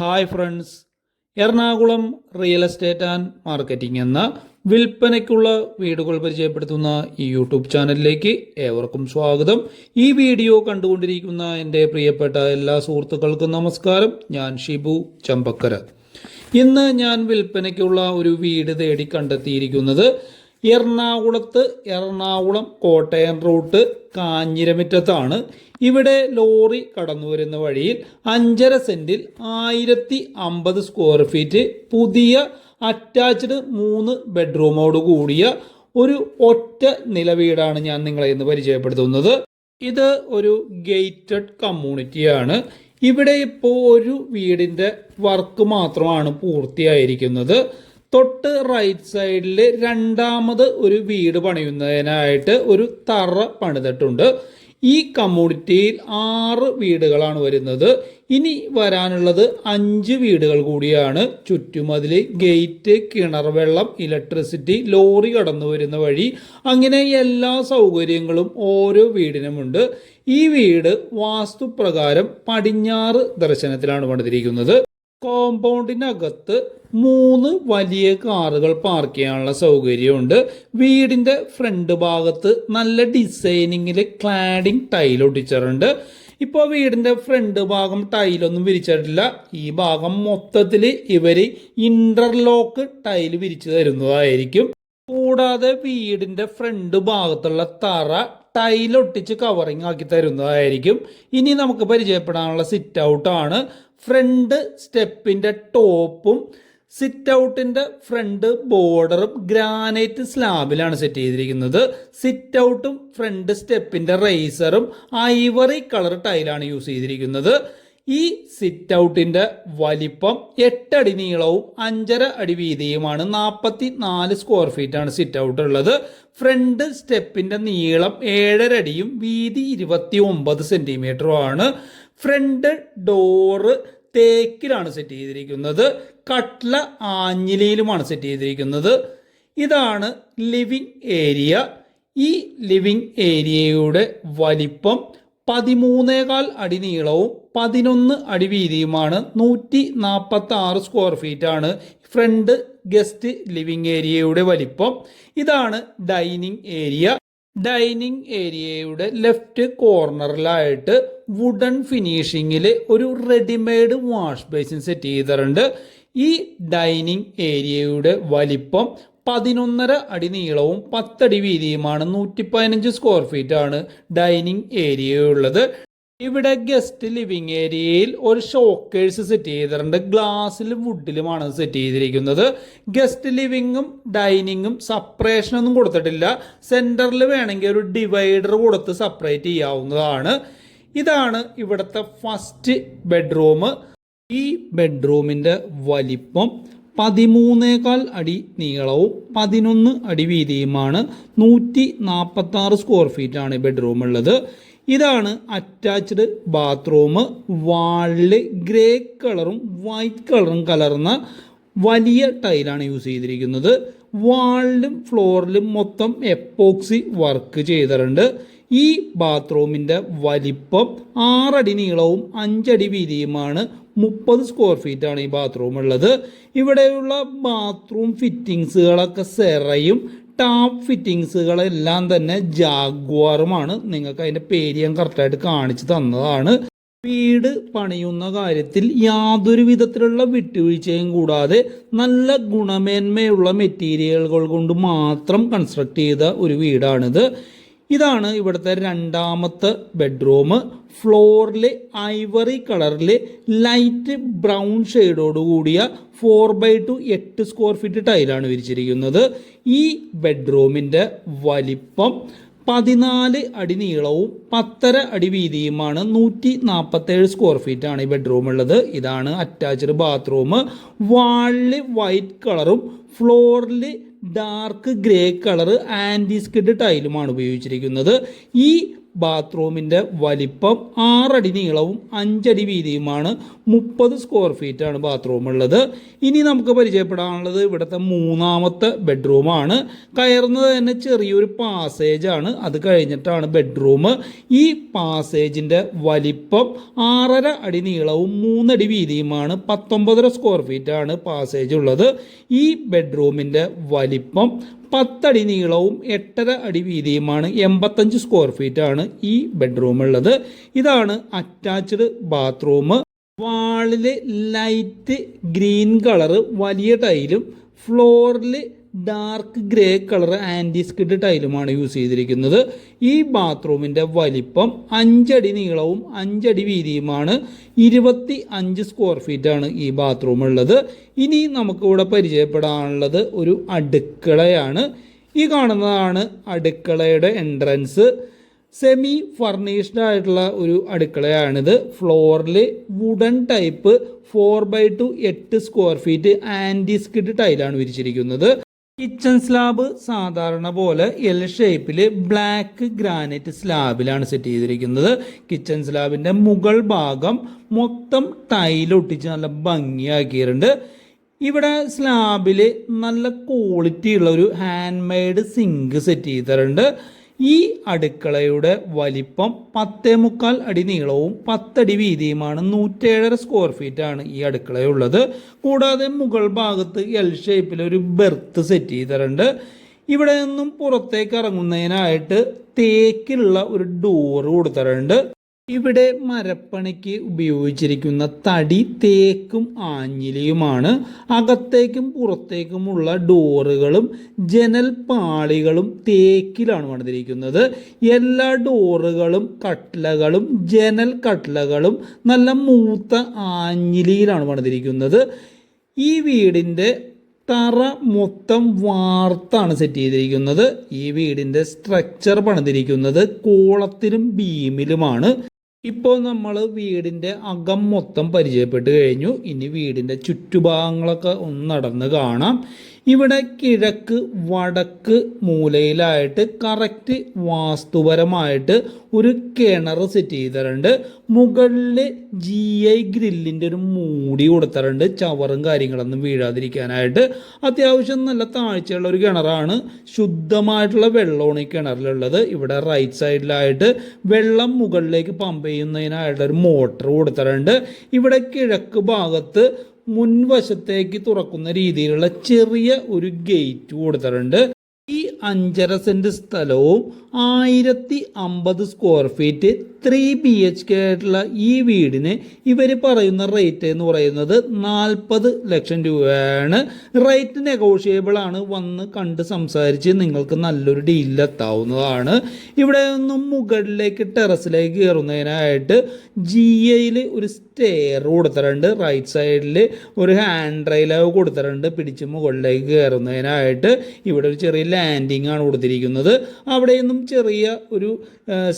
Hi friends Ernakulam real estate and marketing എന്ന വിൽപ്പനയ്ക്കുള്ള വീടുകൾ പരിചയപ്പെടുത്തുന്ന ഈ യൂട്യൂബ് ചാനലിലേക്ക് ഏവർക്കും സ്വാഗതം. ഈ വീഡിയോ കണ്ടുകൊണ്ടിരിക്കുന്ന എന്റെ പ്രിയപ്പെട്ട എല്ലാ സുഹൃത്തുക്കൾക്കും നമസ്കാരം. ഞാൻ ഷിബു ചമ്പക്കര. ഇന്ന് ഞാൻ വിൽപ്പനയ്ക്കുള്ള ഒരു വീട് തേടി കണ്ടെത്തിയിരിക്കുന്നത് എറണാകുളത്ത് എറണാകുളം കോട്ടയം റൂട്ട് കാഞ്ഞിരമിറ്റത്താണ്. ഇവിടെ ലോറി കടന്നു വരുന്ന വഴിയിൽ അഞ്ചര സെന്റിൽ ആയിരത്തി അമ്പത് സ്ക്വയർ ഫീറ്റ് പുതിയ അറ്റാച്ച്ഡ് മൂന്ന് ബെഡ്റൂമോട് കൂടിയ ഒരു ഒറ്റ നില വീടാണ് ഞാൻ നിങ്ങളെ ഇന്ന് പരിചയപ്പെടുത്തുന്നത്. ഇത് ഒരു ഗേറ്റഡ് കമ്മ്യൂണിറ്റിയാണ്. ഇവിടെ ഇപ്പോൾ ഒരു വീടിന്റെ വർക്ക് മാത്രമാണ് പൂർത്തിയായിരിക്കുന്നത്. തൊട്ട് റൈറ്റ് സൈഡിൽ രണ്ടാമത് ഒരു വീട് പണിയുന്നതിനായിട്ട് ഒരു തറ പണിതിട്ടുണ്ട്. ഈ കമ്മ്യൂണിറ്റിയിൽ ആറ് വീടുകളാണ് വരുന്നത്. ഇനി വരാനുള്ളത് അഞ്ച് വീടുകൾ കൂടിയാണ്. ചുറ്റുമതിൽ ഗേറ്റ് കിണർ വെള്ളം ഇലക്ട്രിസിറ്റി ലോറി കടന്നു വരുന്ന വഴി. അങ്ങനെ എല്ലാ സൗകര്യങ്ങളും ഓരോ വീടിനുമുണ്ട്. ഈ വീട് വാസ്തുപ്രകാരം പടിഞ്ഞാറ് ദർശനത്തിലാണ് പണിതിരിക്കുന്നത്. കോമ്പൗണ്ടിനകത്ത് മൂന്ന് വലിയ കാറുകൾ പാർക്ക് ചെയ്യാനുള്ള സൗകര്യമുണ്ട്. വീടിന്റെ ഫ്രണ്ട് ഭാഗത്ത് നല്ല ഡിസൈനിങ്ങിൽ ക്ലാഡിംഗ് ടൈൽ ഒട്ടിച്ചിട്ടുണ്ട്. ഇപ്പോൾ വീടിന്റെ ഫ്രണ്ട് ഭാഗം ടൈലൊന്നും വിരിച്ചിട്ടില്ല. ഈ ഭാഗം മൊത്തത്തിൽ ഇവർ ഇന്റർലോക്ക് ടൈൽ വിരിച്ചു തരുന്നതായിരിക്കും. കൂടാതെ വീടിന്റെ ഫ്രണ്ട് ഭാഗത്തുള്ള തറ ടൈലൊട്ടിച്ച് കവറിങ് ആക്കി തരുന്നതായിരിക്കും. ഇനി നമുക്ക് പരിചയപ്പെടാനുള്ള സിറ്റ് ഔട്ടാണ് ഫ്രണ്ട് സ്റ്റെപ്പിന്റെ ടോപ്പും സിറ്റ് ഔട്ടിന്റെ ഫ്രണ്ട് ബോർഡറും ഗ്രാനൈറ്റ് സ്ലാബിലാണ് സെറ്റ് ചെയ്തിരിക്കുന്നത് സിറ്റ് ഔട്ടും ഫ്രണ്ട് സ്റ്റെപ്പിന്റെ റേസറും ഐവറി കളർ ടൈലാണ് യൂസ് ചെയ്തിരിക്കുന്നത്. ഈ സിറ്റ് ഔട്ടിന്റെ വലിപ്പം എട്ടടി നീളവും അഞ്ചര അടി വീതിയുമാണ്. നാൽപ്പത്തി നാല് സ്ക്വയർ ഫീറ്റ് ആണ് സിറ്റ് ഔട്ട് ഉള്ളത്. ഫ്രണ്ട് സ്റ്റെപ്പിന്റെ നീളം ഏഴര അടിയും വീതി ഇരുപത്തി ഒമ്പത് സെന്റിമീറ്ററും ആണ്. ഫ്രണ്ട് ഡോറ് തേക്കിലാണ് സെറ്റ് ചെയ്തിരിക്കുന്നത്. കട്ട്ല ആഞ്ഞിലയിലുമാണ് സെറ്റ് ചെയ്തിരിക്കുന്നത്. ഇതാണ് ലിവിംഗ് ഏരിയ ഈ ലിവിംഗ് ഏരിയയുടെ വലിപ്പം പതിമൂന്നേകാൽ അടി നീളവും പതിനൊന്ന് അടി വീതിയുമാണ്. നൂറ്റി നാൽപ്പത്തി ആറ് സ്ക്വയർ ഫീറ്റ് ആണ് ഫ്രണ്ട് ഗസ്റ്റ് ലിവിംഗ് ഏരിയയുടെ വലിപ്പം. ഇതാണ് ഡൈനിങ് ഏരിയ ഡൈനിങ് ഏരിയയുടെ ലെഫ്റ്റ് കോർണറിലായിട്ട് വുഡൻ ഫിനിഷിങ്ങിൽ ഒരു റെഡിമെയ്ഡ് വാഷ് ബേസിൻ സെറ്റ് ചെയ്തിട്ടുണ്ട്. ഈ ഡൈനിങ് ഏരിയയുടെ വലിപ്പം പതിനൊന്നര അടി നീളവും പത്തടി വീതിയുമാണ്. നൂറ്റി പതിനഞ്ച് സ്ക്വയർ ഫീറ്റ് ആണ് ഡൈനിങ് ഏരിയ ഉള്ളത് ഇവിടെ ഗസ്റ്റ് ലിവിംഗ് ഏരിയയിൽ ഒരു ഷോക്കേഴ്സ് സെറ്റ് ചെയ്തിട്ടുണ്ട്. ഗ്ലാസ്സിലും വുഡിലുമാണ് സെറ്റ് ചെയ്തിരിക്കുന്നത്. ഗസ്റ്റ് ലിവിങ്ങും ഡൈനിങ്ങും സെപ്പറേഷൻ ഒന്നും കൊടുത്തിട്ടില്ല. സെന്ററിൽ വേണമെങ്കിൽ ഒരു ഡിവൈഡർ കൊടുത്ത് സെപ്പറേറ്റ് ചെയ്യാവുന്നതാണ്. ഇതാണ് ഇവിടുത്തെ ഫസ്റ്റ് ബെഡ്റൂം ഈ ബെഡ്റൂമിന്റെ വലിപ്പം പതിമൂന്നേകാൽ അടി നീളവും പതിനൊന്ന് അടി വീതിയുമാണ്. നൂറ്റി നാൽപ്പത്തി ആറ് സ്ക്വയർ ഫീറ്റ് ആണ് ഈ ബെഡ്റൂം ഉള്ളത്. ഇതാണ് അറ്റാച്ച്ഡ് ബാത്റൂം വാളിൽ ഗ്രേ കളറും വൈറ്റ് കളറും കലർന്ന വലിയ ടൈലാണ് യൂസ് ചെയ്തിരിക്കുന്നത്. വാളിലും ഫ്ലോറിലും മൊത്തം എപ്പോക്സി വർക്ക് ചെയ്തിട്ടുണ്ട്. ഈ ബാത്റൂമിന്റെ വലിപ്പം ആറടി നീളവും അഞ്ചടി വീതിയുമാണ്. മുപ്പത് സ്ക്വയർ ഫീറ്റ് ആണ് ഈ ബാത്റൂം ഉള്ളത്. ഇവിടെയുള്ള ബാത്റൂം ഫിറ്റിങ്സുകളൊക്കെ സെറയും ടാപ്പ് ഫിറ്റിങ്സുകളെല്ലാം തന്നെ ജാഗ്വാറുമാണ്. നിങ്ങൾക്ക് അതിന്റെ പേര് ഞാൻ കറക്റ്റായിട്ട് കാണിച്ചു തന്നതാണ്. വീട് പണിയുന്ന കാര്യത്തിൽ യാതൊരു വിധത്തിലുള്ള വിട്ടുവീഴ്ചയും കൂടാതെ നല്ല ഗുണമേന്മയുള്ള മെറ്റീരിയലുകൾ കൊണ്ട് മാത്രം കൺസ്ട്രക്ട് ചെയ്ത ഒരു വീടാണിത്. ഇതാണ് ഇവിടുത്തെ രണ്ടാമത്തെ ബെഡ്റൂം. ഫ്ലോറിൽ ഐവറി കളറിൽ ലൈറ്റ് ബ്രൗൺ ഷെയ്ഡോട് കൂടിയ ഫോർ ബൈ ടു എട്ട് സ്ക്വയർ ഫീറ്റ് ടൈലാണ് വിരിച്ചിരിക്കുന്നത്. ഈ ബെഡ്റൂമിന്റെ വലിപ്പം പതിനാല് അടി നീളവും പത്തര അടി വീതിയുമാണ്. നൂറ്റി നാൽപ്പത്തേഴ് സ്ക്വയർ ഫീറ്റ് ആണ് ഈ ബെഡ്റൂം ഉള്ളത്. ഇതാണ് അറ്റാച്ച്ഡ് ബാത്റൂം വാളിൽ വൈറ്റ് കളറും ഫ്ലോറിൽ dark grey colour anti skid ടൈലുമാണ് ഉപയോഗിച്ചിരിക്കുന്നത്. ഈ ബാത്റൂമിന്റെ വലിപ്പം ആറടി നീളവും അഞ്ചടി വീതിയുമാണ്. മുപ്പത് സ്ക്വയർ ഫീറ്റ് ആണ് ബാത്റൂം ഉള്ളത് ഇനി നമുക്ക് പരിചയപ്പെടാനുള്ളത് ഇവിടുത്തെ മൂന്നാമത്തെ ബെഡ്റൂമാണ്. കയറുന്നത് തന്നെ ചെറിയൊരു പാസേജ് ആണ്. അത് കഴിഞ്ഞിട്ടാണ് ബെഡ്റൂം. ഈ പാസേജിന്റെ വലിപ്പം ആറര അടി നീളവും മൂന്നടി വീതിയുമാണ്. പത്തൊമ്പതര സ്ക്വയർ ഫീറ്റ് ആണ് പാസേജ് ഉള്ളത്. ഈ ബെഡ്റൂമിന്റെ വലിപ്പം പത്തടി നീളവും എട്ടര അടി വീതിയുമാണ് എൺപത്തഞ്ച് സ്ക്വയർ ഫീറ്റ് ആണ് ഈ ബെഡ്റൂം ഉള്ളത്. ഇതാണ് അറ്റാച്ച്ഡ് ബാത്റൂം വാളിൽ ലൈറ്റ് ഗ്രീൻ കളറ് വലിയ ടൈലും ഫ്ലോറിൽ dark grey colour anti skid ടൈലുമാണ് use ചെയ്തിരിക്കുന്നത്. ഈ ബാത്റൂമിന്റെ വലിപ്പം അഞ്ചടി നീളവും അഞ്ചടി വീതിയുമാണ്. ഇരുപത്തി അഞ്ച് സ്ക്വയർ ഫീറ്റാണ് ഈ ബാത്റൂം ഉള്ളത്. ഇനി നമുക്കിവിടെ പരിചയപ്പെടാനുള്ളത് ഒരു അടുക്കളയാണ്. ഈ കാണുന്നതാണ് അടുക്കളയുടെ എൻട്രൻസ് സെമി ഫർണിഷ്ഡ് ആയിട്ടുള്ള ഒരു അടുക്കളയാണിത്. ഫ്ലോറിൽ wooden type four by two എട്ട് സ്ക്വയർ ഫീറ്റ് ആന്റി സ്കിഡ് ടൈലാണ് വിരിച്ചിരിക്കുന്നത്. കിച്ചൺ സ്ലാബ് സാധാരണ പോലെ എൽ ഷേപ്പിൽ ബ്ലാക്ക് ഗ്രാനൈറ്റ് സ്ലാബിലാണ് സെറ്റ് ചെയ്തിരിക്കുന്നത്. കിച്ചൺ സ്ലാബിന്റെ മുകൾ ഭാഗം മൊത്തം ടൈൽ ഒട്ടിച്ച് നല്ല ഭംഗിയാക്കിയിട്ടുണ്ട്. ഇവിടെ സ്ലാബിൽ നല്ല ക്വാളിറ്റി ഉള്ള ഒരു ഹാൻഡ് മെയ്ഡ് സിങ്ക് സെറ്റ് ചെയ്തിട്ടുണ്ട്. ഈ അടുക്കളയുടെ വലിപ്പം പത്തേ മുക്കാൽ അടി നീളവും പത്തടി വീതിയുമാണ് നൂറ്റേഴര സ്ക്വയർ ഫീറ്റ് ആണ് ഈ അടുക്കളയുള്ളത്. കൂടാതെ മുകൾ ഭാഗത്ത് എൽ ഷേപ്പിൽ ഒരു ബെർത്ത് സെറ്റ് ചെയ്തിട്ടുണ്ട്. ഇവിടെ നിന്നും പുറത്തേക്ക് ഇറങ്ങുന്നതിനായിട്ട് തേക്കിലുള്ള ഒരു ഡോറ് കൊടുത്തിട്ടുണ്ട്. ഇവിടെ മരപ്പണിക്ക് ഉപയോഗിച്ചിരിക്കുന്ന തടി തേക്കും ആഞ്ഞിലിയുമാണ്. അകത്തേക്കും പുറത്തേക്കുമുള്ള ഡോറുകളും ജനൽ പാളികളും തേക്കിലാണ് പണിതിരിക്കുന്നത്. എല്ലാ ഡോറുകളും കട്ട്ലകളും ജനൽ കട്ട്ലകളും നല്ല മൂത്ത ആഞ്ഞിലിയിലാണ് പണിതിരിക്കുന്നത്. ഈ വീടിന്റെ തറ മൊത്തം വാർത്താണ് സെറ്റ് ചെയ്തിരിക്കുന്നത്. ഈ വീടിന്റെ സ്ട്രക്ചർ പണിതിരിക്കുന്നത് കോളത്തിലും ബീമിലുമാണ്. ഇപ്പോൾ നമ്മൾ വീടിന്റെ അകം മൊത്തം പരിചയപ്പെട്ട് കഴിഞ്ഞു. ഇനി വീടിന്റെ ചുറ്റുഭാഗങ്ങളൊക്കെ ഒന്ന് നടന്ന് കാണാം. ഇവിടെ കിഴക്ക് വടക്ക് മൂലയിലായിട്ട് കറക്റ്റ് വാസ്തുപരമായിട്ട് ഒരു കിണർ സെറ്റ് ചെയ്തിട്ടുണ്ട്. മുകളിൽ ജി ഐ ഗ്രില്ലിന്റെ ഒരു മൂടി കൊടുത്തിട്ടുണ്ട്. ചവറും കാര്യങ്ങളൊന്നും വീഴാതിരിക്കാനായിട്ട്. അത്യാവശ്യം നല്ല താഴ്ചയുള്ള ഒരു കിണറാണ്. ശുദ്ധമായിട്ടുള്ള വെള്ളമാണ് ഈ കിണറിലുള്ളത്. ഇവിടെ റൈറ്റ് സൈഡിലായിട്ട് വെള്ളം മുകളിലേക്ക് പമ്പ് ചെയ്യുന്നതിനായിട്ട് ഒരു മോട്ടർ കൊടുത്തിട്ടുണ്ട്. ഇവിടെ കിഴക്ക് ഭാഗത്ത് മുൻവശത്തേക്ക് തുറക്കുന്ന രീതിയിലുള്ള ചെറിയ ഒരു ഗേറ്റ് കൊടുത്തിട്ടുണ്ട്. ഈ അഞ്ചര സെന്റ് സ്ഥലവും ആയിരത്തി അമ്പത് square feet three B H K ആയിട്ടുള്ള ഈ വീടിന് ഇവർ പറയുന്ന റേറ്റ് എന്ന് പറയുന്നത് നാൽപ്പത് ലക്ഷം രൂപയാണ്. റേറ്റ് നെഗോഷിയബിൾ ആണ്. വന്ന് കണ്ട് സംസാരിച്ച് നിങ്ങൾക്ക് നല്ലൊരു ഡീലിലെത്താവുന്നതാണ് ഇവിടെ നിന്നും മുകളിലേക്ക് ടെറസിലേക്ക് കയറുന്നതിനായിട്ട് ജി ഐയിൽ ഒരു സ്റ്റെയർ കൊടുത്തിട്ടുണ്ട്. റൈറ്റ് സൈഡിൽ ഒരു ഹാൻഡ് റെയിൽ കൊടുത്തിട്ടുണ്ട്. പിടിച്ച് മുകളിലേക്ക് കയറുന്നതിനായിട്ട് ഇവിടെ ഒരു ചെറിയ ലാൻഡിംഗ് ആണ് കൊടുത്തിരിക്കുന്നത്. അവിടെ നിന്നും ചെറിയ ഒരു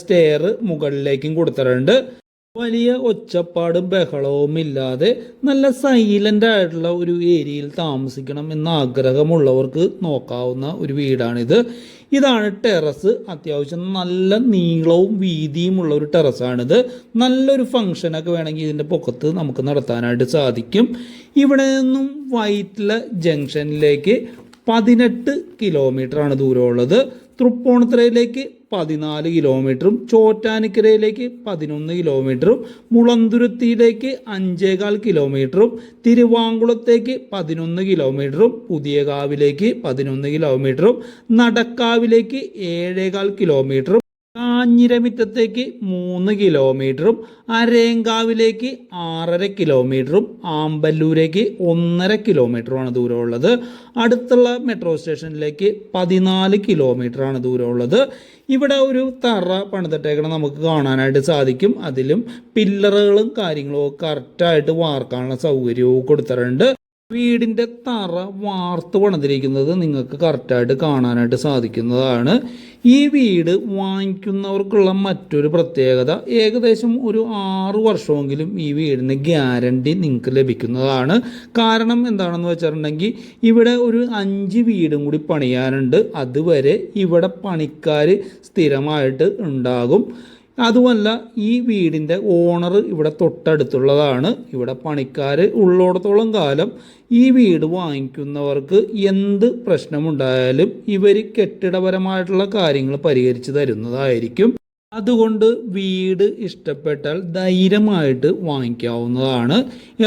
സ്റ്റെയർ മുകളിലേക്കും കൊടുത്തിട്ടുണ്ട്. വലിയ ഒച്ചപ്പാടും ബഹളവും ഇല്ലാതെ നല്ല സൈലന്റ് ആയിട്ടുള്ള ഒരു ഏരിയയിൽ താമസിക്കണം എന്ന ആഗ്രഹമുള്ളവർക്ക് നോക്കാവുന്ന ഒരു വീടാണിത്. ഇതാണ് ടെറസ്. അത്യാവശ്യം നല്ല നീളവും വീതിയുമുള്ള ഒരു ടെറസാണിത്. നല്ലൊരു ഫങ്ഷനൊക്കെ വേണമെങ്കിൽ ഇതിന്റെ പൊക്കത്ത് നമുക്ക് നടത്താനായിട്ട് സാധിക്കും. ഇവിടെ നിന്നും വൈറ്റില ജംഗ്ഷനിലേക്ക് പതിനെട്ട് കിലോമീറ്ററാണ് ദൂരമുള്ളത്. തൃപ്പൂണിത്തുറയിലേക്ക് പതിനാല് കിലോമീറ്ററും ചോറ്റാനിക്കരയിലേക്ക് പതിനൊന്ന് കിലോമീറ്ററും മുളന്തുരുത്തിയിലേക്ക് അഞ്ചേകാൽ കിലോമീറ്ററും തിരുവാങ്കുളത്തേക്ക് പതിനൊന്ന് കിലോമീറ്ററും പുതിയകാവിലേക്ക് പതിനൊന്ന് കിലോമീറ്ററും നടക്കാവിലേക്ക് ഏഴേകാൽ കിലോമീറ്ററും കാഞ്ഞിരമിറ്റത്തേക്ക് മൂന്ന് കിലോമീറ്ററും അരേങ്കാവിലേക്ക് ആറര കിലോമീറ്ററും ആമ്പല്ലൂരേക്ക് ഒന്നര കിലോമീറ്ററുമാണ് ദൂരമുള്ളത്. അടുത്തുള്ള മെട്രോ സ്റ്റേഷനിലേക്ക് പതിനാല് കിലോമീറ്ററാണ് ദൂരമുള്ളത്. ഇവിടെ ഒരു തറ പണിതിട്ടേക്കണം നമുക്ക് കാണാനായിട്ട് സാധിക്കും. അതിലും പില്ലറുകളും കാര്യങ്ങളും കറക്റ്റായിട്ട് വാർക്കാനുള്ള സൗകര്യവും കൊടുത്തിട്ടുണ്ട്. വീടിന്റെ തറ വാർത്ത് പണിതിരിക്കുന്നത് നിങ്ങൾക്ക് കറക്റ്റായിട്ട് കാണാനായിട്ട് സാധിക്കുന്നതാണ്. ഈ വീട് വാങ്ങിക്കുന്നവർക്കുള്ള മറ്റൊരു പ്രത്യേകത ഏകദേശം ഒരു ആറു വർഷമെങ്കിലും ഈ വീടിന് ഗ്യാരണ്ടി നിങ്ങൾക്ക് ലഭിക്കുന്നതാണ്. കാരണം എന്താണെന്ന് വെച്ചിട്ടുണ്ടെങ്കിൽ ഇവിടെ ഒരു അഞ്ച് വീടും കൂടി പണിയാനുണ്ട്. അതുവരെ ഇവിടെ പണിക്കാർ സ്ഥിരമായിട്ട് ഉണ്ടാകും. അതുമല്ല ഈ വീടിന്റെ ഓണർ ഇവിടെ തൊട്ടടുത്തുള്ളതാണ്. ഇവിടെ പണിക്കാർ ഉള്ളിടത്തോളം കാലം ഈ വീട് വാങ്ങിക്കുന്നവർക്ക് എന്ത് പ്രശ്നമുണ്ടായാലും ഇവർ കെട്ടിടപരമായിട്ടുള്ള കാര്യങ്ങൾ പരിഹരിച്ച് തരുന്നതായിരിക്കും. അതുകൊണ്ട് വീട് ഇഷ്ടപ്പെട്ടാൽ ധൈര്യമായിട്ട് വാങ്ങിക്കാവുന്നതാണ്.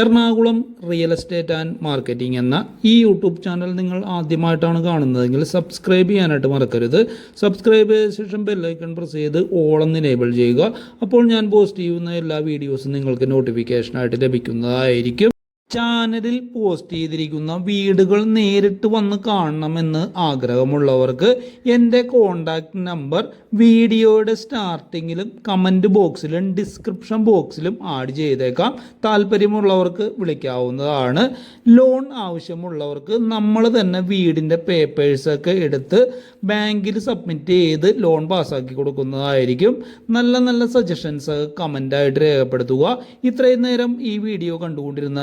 Ernakulam real estate and marketing എന്ന ഈ യൂട്യൂബ് ചാനൽ നിങ്ങൾ ആദ്യമായിട്ടാണ് കാണുന്നതെങ്കിൽ സബ്സ്ക്രൈബ് ചെയ്യാനായിട്ട് മറക്കരുത്. സബ്സ്ക്രൈബ് ചെയ്ത ശേഷം ബെല്ലൈക്കൺ പ്രസ് ചെയ്ത് ഓളം എനേബിൾ ചെയ്യുക. അപ്പോൾ ഞാൻ പോസ്റ്റ് ചെയ്യുന്ന എല്ലാ വീഡിയോസും നിങ്ങൾക്ക് നോട്ടിഫിക്കേഷനായിട്ട് ലഭിക്കുന്നതായിരിക്കും. ചാനലിൽ പോസ്റ്റ് ചെയ്തിരിക്കുന്ന വീടുകൾ നേരിട്ട് വന്ന് കാണണമെന്ന് ആഗ്രഹമുള്ളവർക്ക് എന്റെ കോൺടാക്റ്റ് നമ്പർ വീഡിയോയുടെ സ്റ്റാർട്ടിങ്ങിലും കമന്റ് ബോക്സിലും ഡിസ്ക്രിപ്ഷൻ ബോക്സിലും ആഡ് ചെയ്തേക്കാം. താല്പര്യമുള്ളവർക്ക് വിളിക്കാവുന്നതാണ്. ലോൺ ആവശ്യമുള്ളവർക്ക് നമ്മൾ തന്നെ വീടിന്റെ പേപ്പേഴ്സൊക്കെ എടുത്ത് ബാങ്കിൽ സബ്മിറ്റ് ചെയ്ത് ലോൺ പാസ്സാക്കി കൊടുക്കുന്നതായിരിക്കും. നല്ല നല്ല സജഷൻസ് കമന്റായിട്ട് രേഖപ്പെടുത്തുക. ഇത്രയും നേരം ഈ വീഡിയോ കണ്ടുകൊണ്ടിരുന്ന